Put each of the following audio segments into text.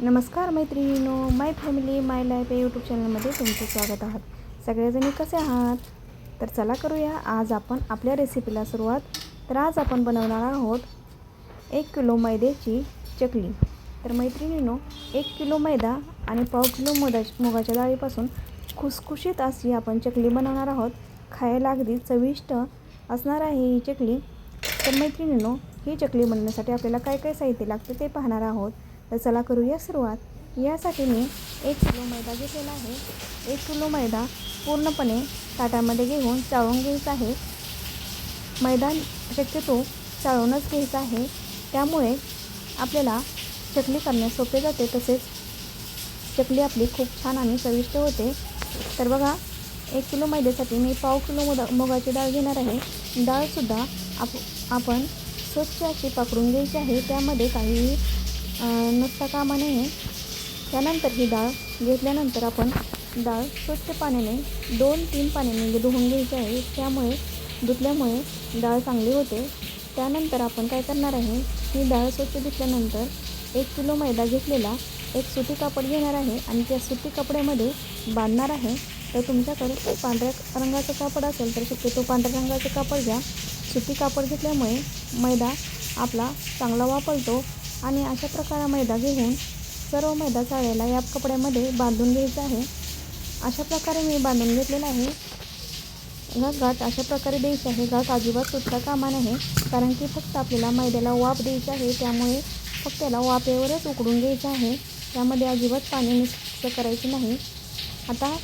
नमस्कार मैत्रिणीनो my family my life या यूट्यूब चॅनलमध्ये तुमचं स्वागत आहात सगळेजणी कसे आहात? तर चला करूया. आज आपण आपल्या रेसिपीला सुरुवात. तर आज आपण बनवणार आहोत एक किलो मैद्याची चकली. तर मैत्रिणीनो एक किलो मैदा आणि पाव किलो मुदा मुगाच्या डाळीपासून खुसखुशीत अशी आपण चकली बनवणार आहोत. खायला अगदी चविष्ट असणार आहे ही चकली. तर मैत्रिणीनो ही चकली बनवण्यासाठी आपल्याला काय काय साहित्य लागते ते पाहणार आहोत. तर चला करूया सुरुवात. यासाठी मी एक किलो मैदा घेतलेला आहे. एक किलो मैदा पूर्णपणे ताटामध्ये घेऊन चाळून घ्यायचा आहे. मैदा शक्यतो चाळूनच घ्यायचा आहे. त्यामुळे आपल्याला चकली करण्यास सोपे जाते. तसेच चकली आपली खूप छान आणि चविष्ट होते. तर बघा एक किलो मैद्यासाठी मी पाव किलो मुदा मुगाची डाळ घेणार आहे. डाळसुद्धा आप आपण स्वच्छ अशी पाकडून घ्यायची आहे. त्यामध्ये काही नुसता कामा नये त्यानंतर ही डाळ घेतल्यानंतर आपण डाळ स्वच्छ पाण्याने दोन तीन पाण्याने म्हणजे धुवून घ्यायची आहे. त्यामुळे धुतल्यामुळे डाळ चांगली होते. त्यानंतर आपण काय करणार आहे ही डाळ स्वच्छ धुतल्यानंतर एक किलो मैदा घेतलेला एक सुती कापड घेणार आहे आणि त्या सुती कपड्यामध्ये बांधणार आहे. तर तुमच्याकडे पांढऱ्या रंगाचं कापड असेल तर शक्यतो पांढऱ्या रंगाचं कापड घ्या. सुती कापड घेतल्यामुळे मैदा आपला चांगला वापरतो. आणि अशा प्रकारे मैदा घेऊन सर्व मैदा चाळ्याला या कपड्यामध्ये बांधून घ्यायचं आहे. अशा प्रकारे मी बांधून घेतलेला आहे. घाट गाठ अशा प्रकारे द्यायची आहे. गाठ अजिबात सुटता कामा नाही कारण की फक्त आपल्याला मैद्याला वाफ द्यायची आहे त्यामुळे फक्त त्याला वाफेवरच उकडून घ्यायचं आहे. त्यामध्ये अजिबात पाणी मिक्स करायचं नाही. आता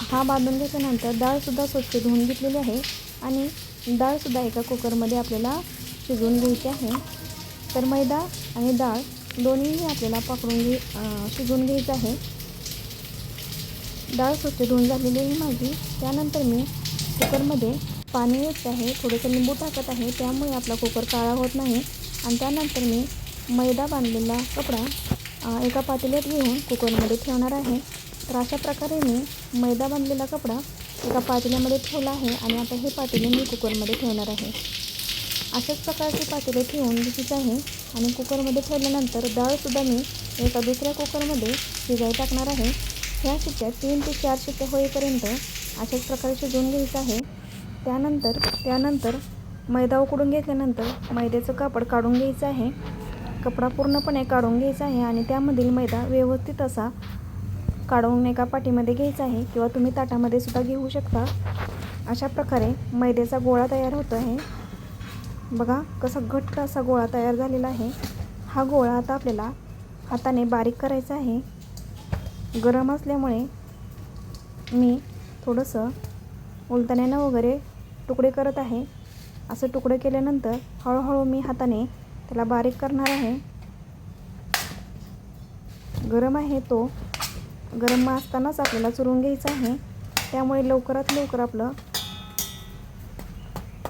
हा बांधून घेतल्यानंतर डाळसुद्धा स्वच्छ धुवून घेतलेली आहे आणि डाळसुद्धा एका कुकरमध्ये आपल्याला शिजवून घ्यायची आहे. तर मैदा आणि डाळ दोन्हीही आपल्याला पकडून घे शिजवून घ्यायचं आहे. डाळ स्वच्छ धुवून झालेली आहे माझी. त्यानंतर मी कुकरमध्ये पाणी येत आहे. थोडंसं लिंबू टाकत आहे. त्यामुळे आपला कुकर काळा होत नाही. आणि त्यानंतर मी मैदा बांधलेला कपडा एका पातेल्यात घेऊन कुकरमध्ये ठेवणार आहे. तर अशा प्रकारे मी मैदा बांधलेला कपडा एका पातेल्यामध्ये ठेवला आहे. आणि आता हे पातेले मी कुकरमध्ये ठेवणार आहे. अशाच प्रकारचे पातेले ठेवून घ्यायची आहे. आणि कुकरमध्ये ठेवल्यानंतर डाळसुद्धा मी एका दुसऱ्या कुकरमध्ये शिजाय टाकणार आहे. ह्या शिट्ट्या तीन ते चार शिट्ट्या होईपर्यंत अशाच प्रकारे शिजवून घ्यायचं आहे. त्यानंतर त्यानंतर मैदा उकडून घेतल्यानंतर मैद्याचं कापड काढून घ्यायचं आहे. कपडा पूर्णपणे काढून घ्यायचा आहे आणि त्यामधील मैदा व्यवस्थित असा काढून एका पाठीमध्ये घ्यायचा आहे किंवा तुम्ही ताटामध्ये सुद्धा घेऊ शकता. अशा प्रकारे मैद्याचा गोळा तयार होतो आहे. बघा कसा घट्ट असा गोळा तयार झालेला आहे. हा गोळा आता आपल्याला हाताने बारीक करायचा आहे. गरम असल्यामुळे मी थोडंसं उलटण्यानं वगैरे तुकडे करत आहे. असं तुकडे केल्यानंतर हळूहळू मी हाताने त्याला बारीक करणार आहे. गरम आहे तो. गरम असतानाच आपल्याला चुरून घ्यायचा आहे. त्यामुळे लवकरात लवकर आपलं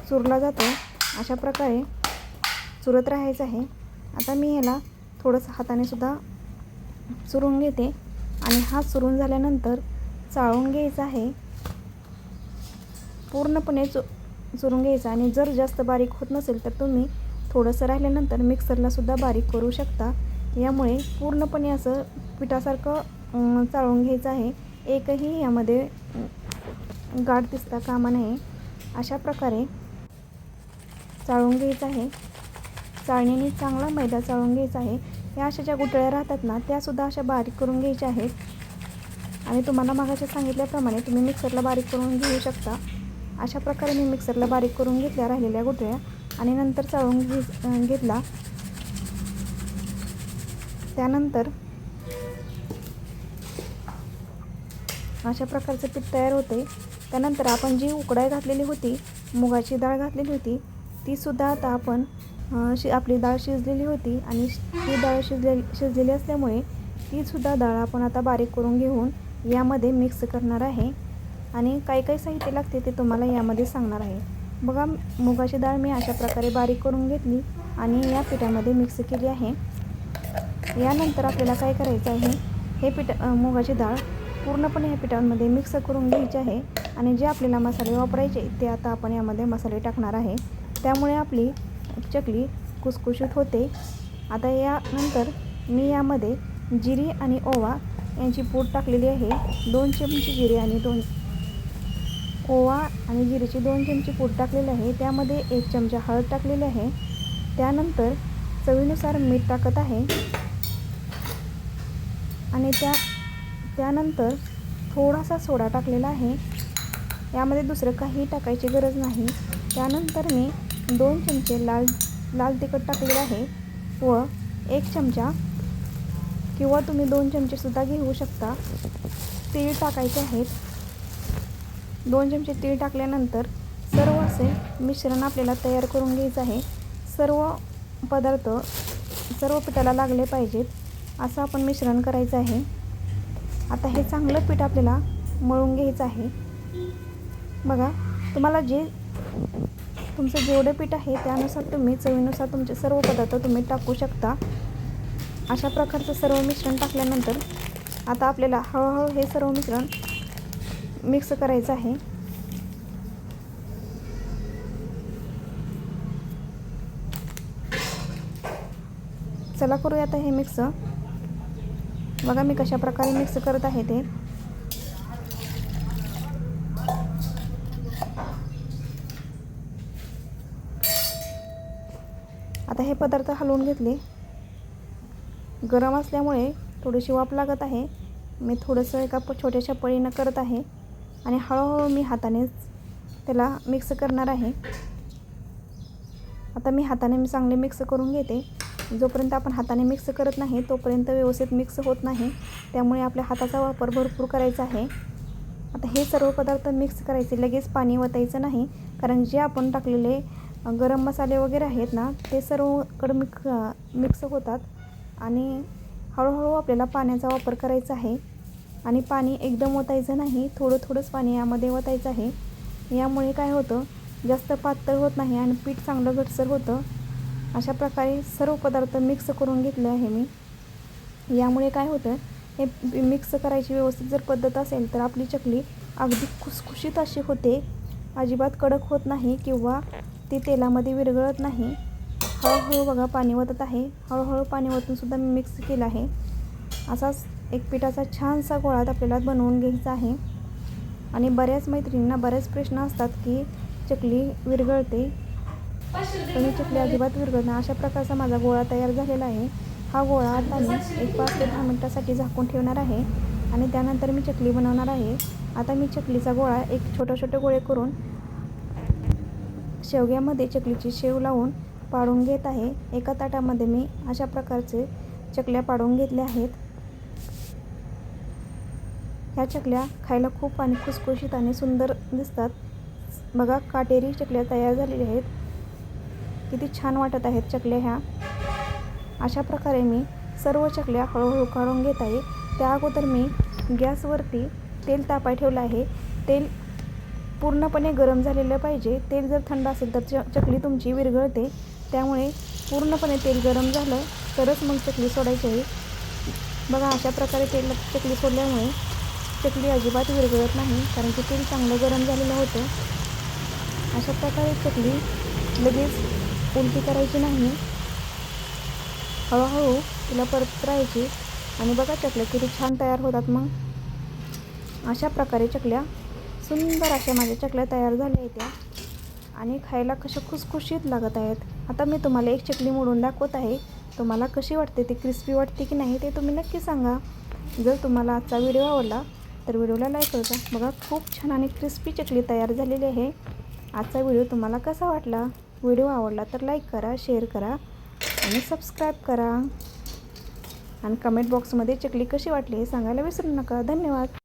चुरला जातो. अशा प्रकारे चुरत राहायचं आहे. आता मी ह्याला थोडंसं हाताने सुद्धा चुरून घेते. आणि हा चुरून झाल्यानंतर चाळून घ्यायचा आहे. पूर्णपणे चु चुरून घ्यायचा. आणि जर जास्त बारीक होत नसेल तर तुम्ही थोडंसं राहिल्यानंतर मिक्सरलासुद्धा बारीक करू शकता. यामुळे पूर्णपणे असं पिठासारखं चाळून घ्यायचं आहे. एकही यामध्ये गाठ दिसता कामा नये. अशा प्रकारे चाळून घ्यायचं आहे. चाळणीने चांगला मैदा चाळून घ्यायचा आहे. या अशा ज्या गुटळ्या राहतात ना त्यासुद्धा अशा बारीक करून घ्यायच्या आहेत. आणि तुम्हाला मागाच्या सांगितल्याप्रमाणे तुम्ही मिक्सरला बारीक करून घेऊ शकता. अशा प्रकारे मी मिक्सरला बारीक करून घेतल्या राहिलेल्या गुटळ्या आणि नंतर चाळून घे घेतला. त्यानंतर अशा प्रकारचं पीठ तयार होते त्यानंतर आपण जी उकडाय घातलेली होती मुगाची डाळ घातलेली होती तीसुद्धा आता आपण शि आपली डाळ शिजलेली होती आणि ती डाळ शिजले शिजलेली असल्यामुळे तीसुद्धा डाळ आपण आता बारीक करून घेऊन यामध्ये मिक्स करणार आहे. आणि काही काही साहित्य लागते ते तुम्हाला यामध्ये सांगणार आहे. बघा मुगाची डाळ मी अशा प्रकारे बारीक करून घेतली आणि या पिठामध्ये मिक्स केली आहे. यानंतर आपल्याला काय करायचं आहे हे पिठ मुगाची डाळ पूर्णपणे ह्या पिठांमध्ये मिक्स करून घ्यायची आहे आणि जे आपल्याला मसाले वापरायचे ते आता आपण यामध्ये मसाले टाकणार आहे. त्यामुळे आपली चकली कुसकुशीत होते. आता यानंतर मी यामध्ये जिरी आणि ओवा यांची पूड टाकलेली आहे. दोन चमचे जिरे आणि दोन ओवा आणि जिरीची दोन चमचे पूड टाकलेली आहे. त्यामध्ये एक चमचा हळद टाकलेली आहे. त्यानंतर चवीनुसार मीठ टाकत आहे. आणि त्या त्यानंतर थोडासा सोडा टाकलेला आहे. यामध्ये दुसरं काही टाकायची गरज नाही. त्यानंतर मी दोन चमचे लाल लाल तिखट टाकलेलं आहे व एक चमचा किंवा तुम्ही दोन चमचेसुद्धा घेऊ शकता. तीळ टाकायचे आहेत. दोन चमचे तीळ टाकल्यानंतर सर्व असे मिश्रण आपल्याला तयार करून घ्यायचं आहे. सर्व पदार्थ सर्व पिठाला लागले पाहिजेत असं आपण मिश्रण करायचं आहे. आता हे चांगलं पीठ आपल्याला मळून घ्यायचं आहे. बघा तुम्हाला जे तुमचं जेवढं पीठ आहे त्यानुसार तुम्ही चवीनुसार तुमचे सर्व पदार्थ तुम्ही टाकू शकता. अशा प्रकारचं सर्व मिश्रण टाकल्यानंतर आता आपल्याला हळूहळू हे सर्व मिश्रण मिक्स करायचं आहे. चला करूया आता हे मिक्स. बघा मी कशा प्रकारे मिक्स करत आहे ते. आता हे पदार्थ हलवून घेतले. गरम असल्यामुळे थोडीशी वाफ लागत आहे. मी थोडंसं एका प छोट्याशा पळीनं करत आहे आणि हळूहळू मी हातानेच त्याला मिक्स करणार आहे. आता मी हाताने मी चांगले मिक्स करून घेते. जोपर्यंत आपण हाताने मिक्स करत नाही तोपर्यंत व्यवस्थित मिक्स होत नाही. त्यामुळे आपल्या हाताचा वापर भरपूर करायचा आहे. आता हे सर्व पदार्थ मिक्स करायचे. लगेच पाणी वतायचं नाही. कारण जे आपण टाकलेले गरम मसाले वगैरे आहेत ना ते सर्वकडे मिक मिक्स होतात. आणि हळूहळू आपल्याला पाण्याचा वापर करायचा आहे. आणि पाणी एकदम ओतायचं नाही थोडं थोडंच पाणी यामध्ये ओतायचं आहे. यामुळे काय होतं जास्त पातळ होत नाही आणि पीठ चांगलं घटसर होतं. अशा प्रकारे सर्व पदार्थ मिक्स करून घेतले आहे मी. यामुळे काय होतं हे मिक्स करायची व्यवस्थित जर पद्धत असेल तर आपली चकली अगदी खुसखुशीत अशी होते. अजिबात कडक होत नाही किंवा ती तेलामध्ये विरघळत नाही. हळूहळू बघा पाणी वतत आहे. हळूहळू पाणी वतूनसुद्धा मी मिक्स केलं आहे. असाच एक पिठाचा छानसा गोळा आपल्याला बनवून घ्यायचा आहे. आणि बऱ्याच मैत्रिणींना बरेच प्रश्न असतात की चकली विरघळते. पण ही चकली अजिबात विरघळत नाही. अशा प्रकारचा माझा गोळा तयार झालेला आहे. हा गोळा आता मी एक पाच ते दहा मिनटासाठी झाकून ठेवणार आहे. आणि त्यानंतर मी चकली बनवणार आहे. आता मी चकलीचा गोळा एक छोटे छोटे गोळे करून शेवग्यामध्ये चकलीची शेव लावून पाडून घेत आहे. एका ताटामध्ये मी अशा प्रकारचे चकल्या पाडून घेतल्या आहेत. ह्या चकल्या खायला खूप आणि खुसखुशीत आणि सुंदर दिसतात. बघा काटेरी चकल्या तयार झालेल्या आहेत. किती छान वाटत आहेत चकल्या ह्या. अशा प्रकारे मी सर्व चकल्या हळूहळू काढून घेत आहे. त्या अगोदर मी गॅसवरती तेल तापाय ठेवलं आहे. तेल पूर्णपणे गरम झालेलं पाहिजे. तेल जर थंड असेल तर च चकली तुमची विरघळते. त्यामुळे पूर्णपणे तेल गरम झालं तरच मग चकली सोडायची आहे. बघा अशा प्रकारे तेल चकली सोडल्यामुळे चकली अजिबात विरघळत नाही कारण की तेल चांगलं गरम झालेलं होतं. अशा प्रकारे चकली लगेच उलटी करायची नाही. हळूहळू तिला परत राहायची आणि बघा चकल्या किती छान तयार होतात मग. अशा प्रकारे चकल्या सुंदर अशा माझ्या चकल्या तयार झाल्या आहेत त्या आणि खायला कशा खुसखुशीत लागत आहेत. आता मी तुम्हाला एक चकली मोडून दाखवत आहे. तुम्हाला कशी वाटते ती क्रिस्पी वाटते की नाही ते तुम्ही नक्की सांगा. जर तुम्हाला आजचा व्हिडिओ आवडला तर व्हिडिओला लाईक करा. बघा खूप छान आणि क्रिस्पी चकली तयार झालेली आहे. आजचा व्हिडिओ तुम्हाला कसा वाटला व्हिडिओ आवडला तर लाईक करा शेअर करा आणि सबस्क्राईब करा. आणि कमेंट बॉक्समध्ये चकली कशी वाटली हे सांगायला विसरू नका. धन्यवाद.